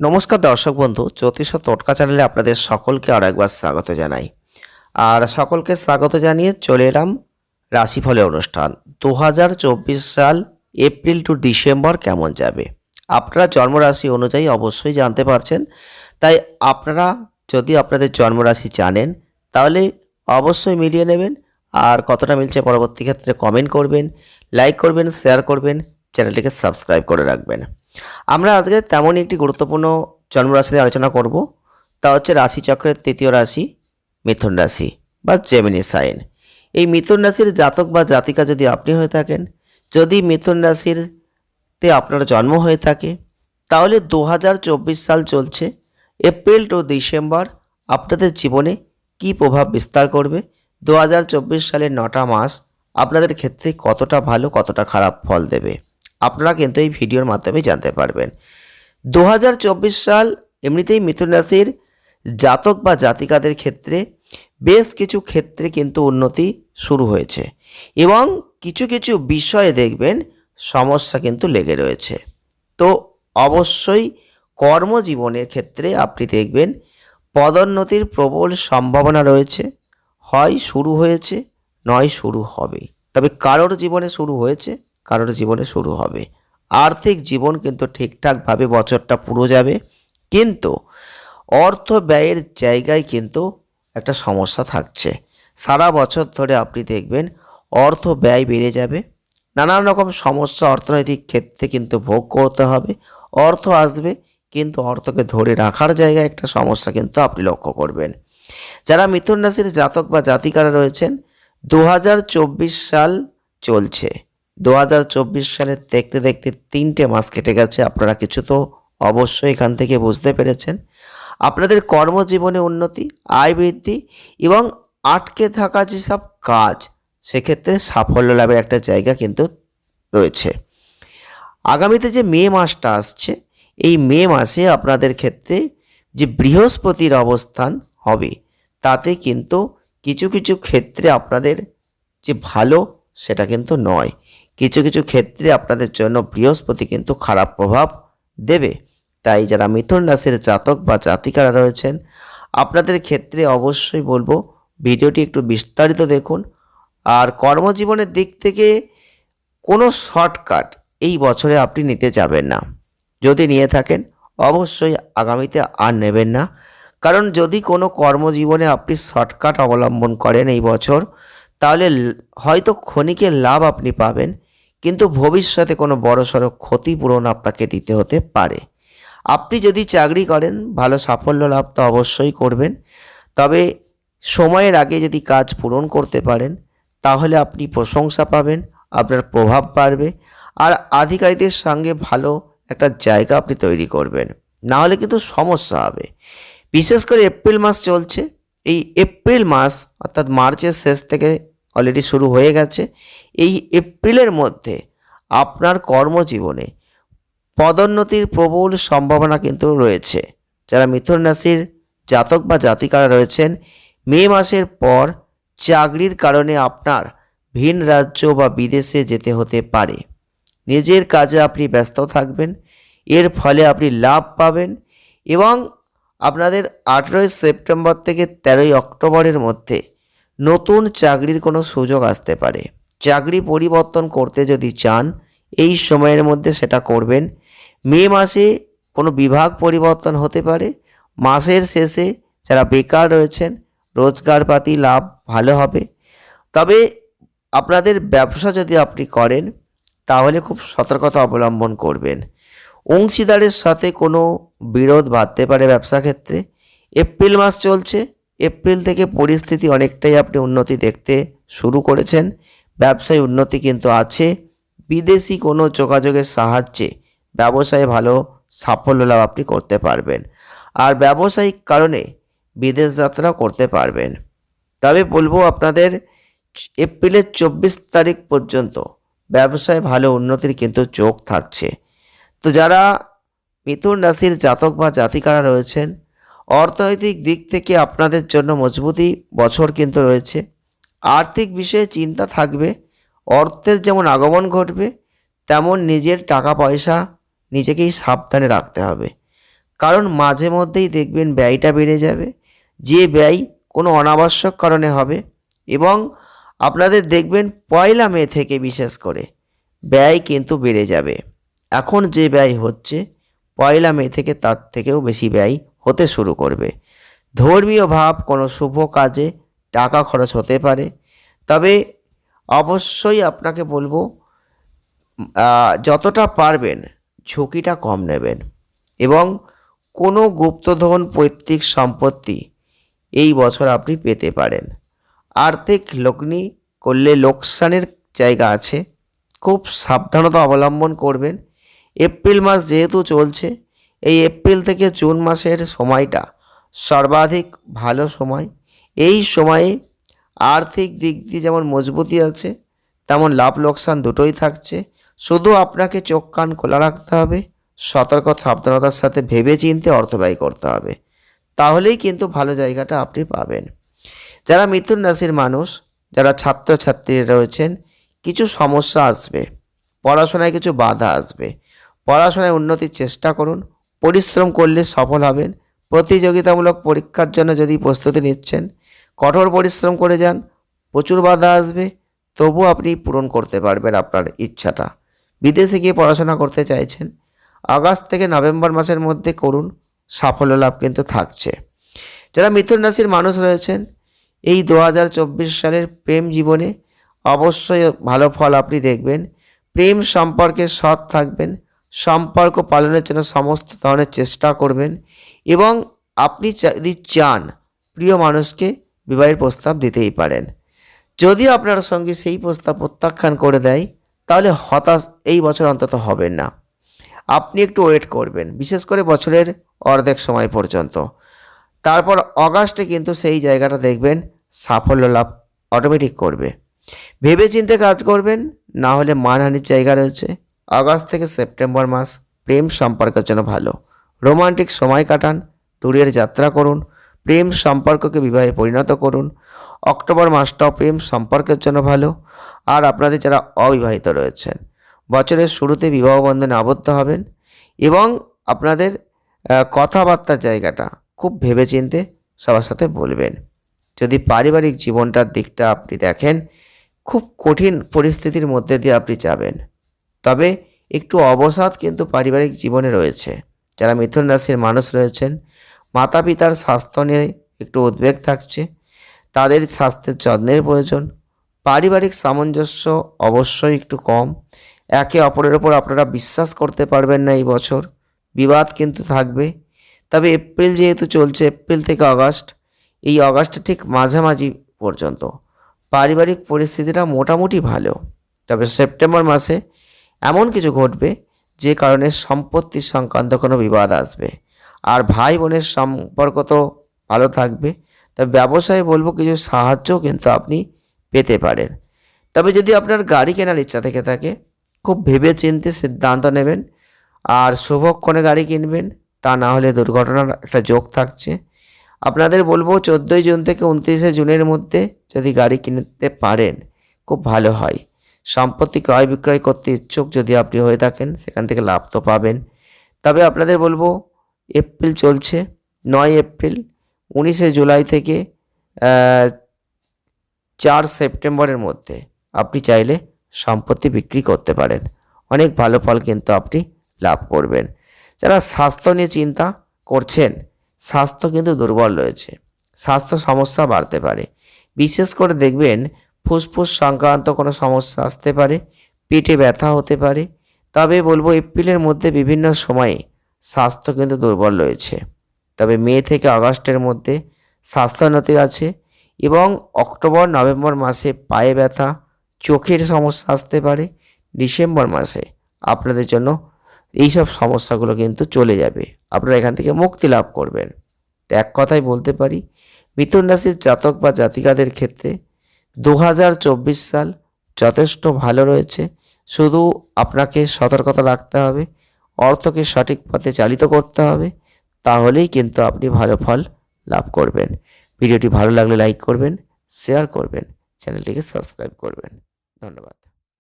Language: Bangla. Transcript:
নমস্কার দর্শক বন্ধু, জ্যোতিষ ও টোটকা চ্যানেলে আপনাদের সকলকে আর একবার স্বাগত জানাই। আর সকলকে স্বাগত জানিয়ে চলে এলাম রাশিফলের অনুষ্ঠান। দু হাজার চব্বিশ সাল এপ্রিল টু ডিসেম্বর কেমন যাবে? আপনারা জন্মরাশি অনুযায়ী অবশ্যই জানতে পারছেন। তাই আপনারা যদি আপনাদের জন্মরাশি জানেন, তাহলে অবশ্যই মিলিয়ে নেবেন। আর কতটা মিলছে পরবর্তী ক্ষেত্রে কমেন্ট করবেন, লাইক করবেন, শেয়ার করবেন, চ্যানেলটিকে সাবস্ক্রাইব করে রাখবেন। আমরা আজকে তেমনই একটি গুরুত্বপূর্ণ জন্মরাশি নিয়ে আলোচনা করব। তা হচ্ছে রাশিচক্রের তৃতীয় রাশি, মিথুন রাশি বা জেমিনি সাইন এই মিথুন রাশির জাতক বা জাতিকা যদি আপনি হয়ে থাকেন, যদি মিথুন রাশির তে আপনার জন্ম হয়ে থাকে, তাহলে দু হাজার চব্বিশ সাল চলছে। এপ্রিল টু ডিসেম্বর আপনাদের জীবনে কী প্রভাব বিস্তার করবে? দু হাজার চব্বিশ সালের নটা মাস আপনাদের ক্ষেত্রে কতটা ভালো, কতটা খারাপ ফল দেবে? আপনারা কিন্তু এই ভিডিওর মাধ্যমে জানতে পারবেন। দু হাজার চব্বিশ সাল এমনিতেই মিথুন রাশির জাতক বা জাতিকাদের ক্ষেত্রে বেশ কিছু ক্ষেত্রে কিন্তু উন্নতি শুরু হয়েছে এবং কিছু কিছু বিষয়ে দেখবেন সমস্যা কিন্তু লেগে রয়েছে। তো অবশ্যই কর্মজীবনের ক্ষেত্রে আপনি দেখবেন পদোন্নতির প্রবল সম্ভাবনা রয়েছে। হয় শুরু হয়েছে, নয় শুরু হবে। তবে কারোর জীবনে শুরু হয়েছে কারোর জীবনে শুরু হবে। আর্থিক জীবন কিন্তু ঠিকঠাকভাবে বছরটা পুরো যাবে, কিন্তু অর্থ ব্যয়ের জায়গায় কিন্তু একটা সমস্যা থাকছে। সারা বছর ধরে আপনি দেখবেন অর্থ ব্যয় বেড়ে যাবে। নানান রকম সমস্যা অর্থনৈতিক ক্ষেত্রে কিন্তু ভোগ করতে হবে। অর্থ আসবে, কিন্তু অর্থকে ধরে রাখার জায়গায় একটা সমস্যা কিন্তু আপনি লক্ষ্য করবেন। যারা মিথুন রাশির জাতক বা জাতিকারা রয়েছেন দু হাজার চব্বিশ সাল চলছে। দু সালের দেখতে দেখতে তিনটে মাস কেটে গেছে। আপনারা কিছু তো অবশ্যই এখান থেকে বুঝতে পেরেছেন। আপনাদের কর্মজীবনে উন্নতি, আয় বৃদ্ধি এবং আটকে থাকা যেসব কাজ, সেক্ষেত্রে সাফল্য লাভের একটা জায়গা কিন্তু রয়েছে। আগামীতে যে মে মাসটা আসছে, এই মে মাসে আপনাদের ক্ষেত্রে যে বৃহস্পতির অবস্থান হবে, তাতে কিন্তু কিছু কিছু ক্ষেত্রে আপনাদের যে ভালো, সেটা কিন্তু নয়। কিছু কিছু ক্ষেত্রে আপনাদের জন্য বৃহস্পতি কিন্তু খারাপ প্রভাব দেবে। তাই যারা মিথুন রাশির জাতক বা জাতিকারা রয়েছেন, আপনাদের ক্ষেত্রে অবশ্যই বলব ভিডিওটি একটু বিস্তারিত দেখুন। আর কর্মজীবনের দিক থেকে কোনো শর্টকাট এই বছরে আপনি নিতে যাবেন না। যদি নিয়ে থাকেন, অবশ্যই আগামীতে আর নেবেন না। কারণ যদি কোনো কর্মজীবনে আপনি শর্টকাট অবলম্বন করেন এই বছর, তাহলে হয়তো ক্ষণিকের লাভ আপনি পাবেন। কিন্তু ভবিষ্যতে কোনো বড়সড় ক্ষতিপূরণ আপনাকে দিতে হতে পারে। আপনি যদি চাকরি করেন, ভালো সাফল্য লাভ তো অবশ্যই করবেন। তবে সময়ের আগে যদি কাজ পূরণ করতে পারেন, তাহলে আপনি প্রশংসা পাবেন, আপনার প্রভাব বাড়বে আর আধিকারিকদের সঙ্গে ভালো একটা জায়গা আপনি তৈরি করবেন। না হলে কিন্তু সমস্যা হবে। বিশেষ করে এপ্রিল মাস চলছে। এই এপ্রিল মাস, অর্থাৎ মার্চের শেষ থেকে অলরেডি শুরু হয়ে গেছে। এই এপ্রিলের মধ্যে আপনার কর্মজীবনে পদোন্নতির প্রবল সম্ভাবনা কিন্তু রয়েছে। যারা মিথুন রাশির জাতক বা জাতিকারা রয়েছেন, মে মাসের পর চাকরির কারণে আপনার ভিন রাজ্য বা বিদেশে যেতে হতে পারে। নিজের কাজে আপনি ব্যস্ত থাকবেন, এর ফলে আপনি লাভ পাবেন এবং আপনাদের আঠেরোই সেপ্টেম্বর থেকে তেরোই অক্টোবরের মধ্যে নতুন চাকরির কোনো সুযোগ আসতে পারে। চাকরি পরিবর্তন করতে যদি চান, এই সময়ের মধ্যে সেটা করবেন। মে মাসে কোনো বিভাগ পরিবর্তন হতে পারে। মাসের শেষে যারা বেকার রয়েছেন, রোজগারপাতি লাভ ভালো হবে। তবে আপনাদের ব্যবসা যদি আপনি করেন, তাহলে খুব সতর্কতা অবলম্বন করবেন। অংশীদারের সাথে কোনো বিরোধ বাঁধতে পারে ব্যবসা ক্ষেত্রে। এপ্রিল মাস চলছে। এপ্রিল থেকে পরিস্থিতি অনেকটাই আপনি উন্নতি দেখতে শুরু করেছেন। ব্যবসায় উন্নতি কিন্তু আছে। বিদেশি কোনো যোগাযোগের সাহায্যে ব্যবসায় ভালো সাফল্য লাভ আপনি করতে পারবেন। আর ব্যবসায়িক কারণে বিদেশ যাত্রা করতে পারবেন। তবে বলব আপনাদের, এপ্রিলের চব্বিশ তারিখ পর্যন্ত ব্যবসায় ভালো উন্নতির কিন্তু চোখ থাকছে। তো যারা মিথুন রাশির জাতক বা জাতিকারা রয়েছেন, অর্থনৈতিক দিক থেকে আপনাদের জন্য মজবুতি বছর কিন্তু রয়েছে। আর্থিক বিষয়ে চিন্তা থাকবে, অর্থের যেমন আগমন ঘটবে, তেমন নিজের টাকা পয়সা নিজেকেই সাবধানে রাখতে হবে। কারণ মাঝে মধ্যেই দেখবেন ব্যয়টা বেড়ে যাবে, যে ব্যয় কোনো অনাবশ্যক কারণে হবে এবং আপনাদের দেখবেন পয়লা মে থেকে বিশেষ করে ব্যয় কিন্তু বেড়ে যাবে। এখন যে ব্যয় হচ্ছে, পয়লা মে থেকে তার থেকেও বেশি ব্যয় হতে শুরু করবে। ধর্মীয় ভাব কোনো শুভ কাজে টাকা খরচ হতে পারে। তবে অবশ্যই আপনাকে বলব যতটা পারবেন ঝুঁকিটা কম নেবেন এবং কোনো গুপ্তধন পৈতৃক সম্পত্তি এই বছর আপনি পেতে পারেন। আর্থিক লগ্নি করলে লোকসানের জায়গা আছে, খুব সাবধানতা অবলম্বন করবেন। এপ্রিল মাস যেহেতু চলছে, এই এপ্রিল থেকে জুন মাসের সময়টা সর্বাধিক ভালো সময়। এই সময়ে আর্থিক দিক দিয়ে যেমন মজবুতি আছে, তেমন লাভ লোকসান দুটোই থাকছে। শুধু আপনাকে চোখ কান খোলা রাখতে হবে, সতর্ক সাবধানতার সাথে ভেবে চিনতে অর্থ ব্যয় করতে হবে। তাহলেই কিন্তু ভালো জায়গাটা আপনি পাবেন। যারা মিথুন রাশির মানুষ, যারা ছাত্রছাত্রীরা রয়েছেন, কিছু সমস্যা আসবে, পড়াশোনায় কিছু বাধা আসবে। পড়াশোনায় উন্নতির চেষ্টা করুন, পরিশ্রম করলে সফল হবেন প্রতিযোগিতামূলক পরীক্ষার জন্য যদি প্রস্তুতি নিচ্ছেন, কঠোর পরিশ্রম করে যান, প্রচুর বাধা আসবে তবু আপনি পূরণ করতে পারবেন আপনার ইচ্ছাটা। বিদেশে গিয়ে পড়াশোনা করতে চাইছেন, আগস্ট থেকে নভেম্বর মাসের মধ্যে করুন, সাফল্য লাভ কিন্তু থাকছে। যারা মিথুন রাশির মানুষ রয়েছেন, এই দু হাজার চব্বিশ সালের প্রেম জীবনে অবশ্যই ভালো ফল আপনি দেখবেন। প্রেম সম্পর্কে সৎ থাকবেন, সম্পর্ক পালনের জন্য সমস্ত ধরনের চেষ্টা করবেন। এবং আপনি যদি চান, প্রিয় মানুষকে বিবাহের প্রস্তাব দিতেই পারেন। যদি আপনার সঙ্গে সেই প্রস্তাব প্রত্যাখ্যান করে দেয়, তাহলে হতাশ এই বছর অন্তত হবেন না। আপনি একটু ওয়েট করবেন, বিশেষ করে বছরের অর্ধেক সময় পর্যন্ত। তারপর অগাস্টে কিন্তু সেই জায়গাটা দেখবেন সাফল্য লাভ অটোমেটিক করবে। ভেবে চিন্তে কাজ করবেন, না হলে মানহানির জায়গা রয়েছে। আগস্ট থেকে সেপ্টেম্বর মাস, প্রেম সম্পর্কের জন্য ভালো। রোমান্টিক সময় কাটান, দূরের যাত্রা করুন, প্রেম সম্পর্ককে বিবাহে পরিণত করুন, অক্টোবর মাসটাও প্রেম সম্পর্কের জন্য ভালো। আর আপনাদের যারা অবিবাহিত রয়েছেন, বছরের শুরুতে বিবাহ বন্ধনে আবদ্ধ হবেন এবং আপনাদের কথাবার্তার জায়গাটা খুব ভেবেচিন্তে সবার সাথে বলবেন। যদি পারিবারিক জীবনটার দিকটা আপনি দেখেন, খুব কঠিন পরিস্থিতির মধ্যে দিয়ে আপনি যাবেন। তবে একটু অবসাদ কিন্তু পারিবারিক জীবনে রয়েছে। যারা মিথুন রাশির মানুষ রয়েছেন মাতা পিতার স্বাস্থ্য নিয়ে একটু উদ্বেগ থাকছে, তাদের স্বাস্থ্যের যত্নের প্রয়োজন, পারিবারিক সামঞ্জস্য অবশ্যই একটু কম, একে অপরের ওপর আপনারা বিশ্বাস করতে পারবেন না এই বছর, বিবাদ কিন্তু থাকবে, তবে এপ্রিল যেহেতু চলছে, এপ্রিল থেকে আগস্ট এই আগস্টের ঠিক মাঝামাঝি পর্যন্ত, পারিবারিক পরিস্থিতিটা মোটামুটি ভালো, তবে সেপ্টেম্বর মাসে এমন কিছু ঘটবে যে কারণে সম্পত্তির সংক্রান্ত কোনো বিবাদ আসবে। আর ভাই বোনের সম্পর্ক তো ভালো থাকবে তবে ব্যবসায় বলব কিছু সাহায্যও কিন্তু আপনি পেতে পারেন। তবে যদি আপনার গাড়ি কেনার ইচ্ছা থেকে থাকে, খুব ভেবে চিন্তে সিদ্ধান্ত নেবেন, আর শুভক্ষণে গাড়ি কিনবেন, তা না হলে দুর্ঘটনার একটা যোগ থাকছে। আপনাদের বলব চোদ্দোই জুন থেকে উনত্রিশে জুনের মধ্যে যদি গাড়ি কিনতে পারেন, খুব ভালো হয়। সম্পত্তি ক্রয় বিক্রয় করতে ইচ্ছুক যদি আপনি হয়ে থাকেন, সেখান থেকে লাভ তো পাবেন। তবে আপনাদের বলব, এপ্রিল চলছে, নয় এপ্রিল, উনিশে জুলাই থেকে চার সেপ্টেম্বরের মধ্যে আপনি চাইলে সম্পত্তি বিক্রি করতে পারেন। অনেক ভালো ফল কিন্তু আপনি লাভ করবেন। যারা স্বাস্থ্য নিয়ে চিন্তা করছেন, স্বাস্থ্য কিন্তু দুর্বল রয়েছে। স্বাস্থ্য সমস্যা বাড়তে পারে। বিশেষ করে দেখবেন ফুসফুস সংক্রান্ত কোনো সমস্যা আসতে পারে, পেটে ব্যথা হতে পারে। তবে বলব এপ্রিলের মধ্যে বিভিন্ন সময়ে স্বাস্থ্য কিন্তু দুর্বল রয়েছে। তবে মে থেকে আগস্টের মধ্যে স্বাস্থ্যোন্নতি আছে এবং অক্টোবর, নভেম্বর মাসে পায়ে ব্যথা, চোখের সমস্যা আসতে পারে। ডিসেম্বর মাসে আপনাদের জন্য এই সব সমস্যাগুলো কিন্তু চলে যাবে। আপনারা এখান থেকে মুক্তি লাভ করবেন। এক কথাই বলতে পারি, মিথুন রাশির জাতক বা জাতিকাদের ক্ষেত্রে দু হাজার চব্বিশ সাল যথেষ্ট ভালো রয়েছে। শুধু আপনাকে সতর্কতা রাখতে হবে, অর্থকে সঠিক পথে চালিত করতে হবে, তাহলেই কিন্তু আপনি ভালো ফল লাভ করবেন। ভিডিওটি ভালো লাগলে লাইক করবেন, শেয়ার করবেন, চ্যানেলটিকে সাবস্ক্রাইব করবেন। ধন্যবাদ।